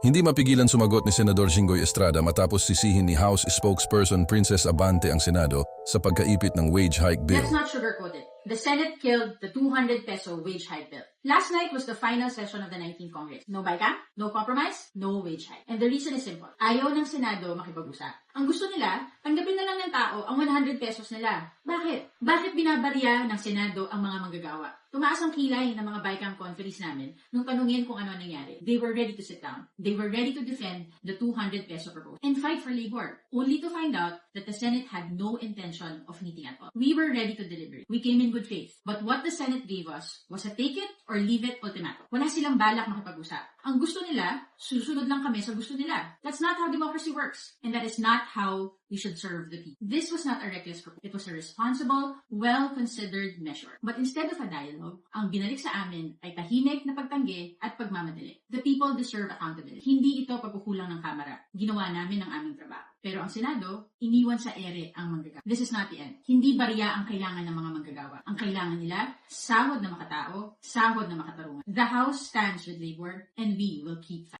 Hindi mapigilan sumagot ni Senador Jinggoy Estrada matapos sisihin ni House spokesperson Princess Abante ang Senado sa pagkaipit ng wage hike bill. Let's not sugarcoat it. The Senate killed the 200 peso wage hike bill. Last night was the final session of the 19th Congress. No bycam, no compromise, no wage hike. And the reason is simple. Ayaw ng Senado makipag-usap. Ang gusto nila, tanggapin na lang ng tao ang 100 pesos nila. Bakit? Bakit binabarya ng Senado ang mga manggagawa? Tumaas ang kilay ng mga bycam conferees namin nung tanungin kung ano ang nangyari. They were ready to sit down. They were ready to defend the 200 peso proposal and fight for labor, only to find out that the Senate had no intention of meeting at all. We were ready to deliberate. We came in good faith. But what the Senate gave us was a take it or leave it ultimatum. Wala silang balak makipag-usap. Ang gusto nila, susunod lang kami sa gusto nila. That's not how democracy works. And that is not how we should serve the people. This was not a reckless proposal. It was a responsible, well-considered measure. But instead of a dialogue, ang binalik sa amin ay tahimik na pagtanggi at pagmamadali. The people deserve accountability. Hindi ito pagkukulang ng kamara. Ginawa namin ang aming trabaho. Pero ang Senado, iniwan sa ere ang manggagawa. This is not the end. Hindi barya ang kailangan ng mga manggagawa. Ang kailangan nila, sahod na makatao, sahod na makatarungan. The House stands with labor and we will keep fighting.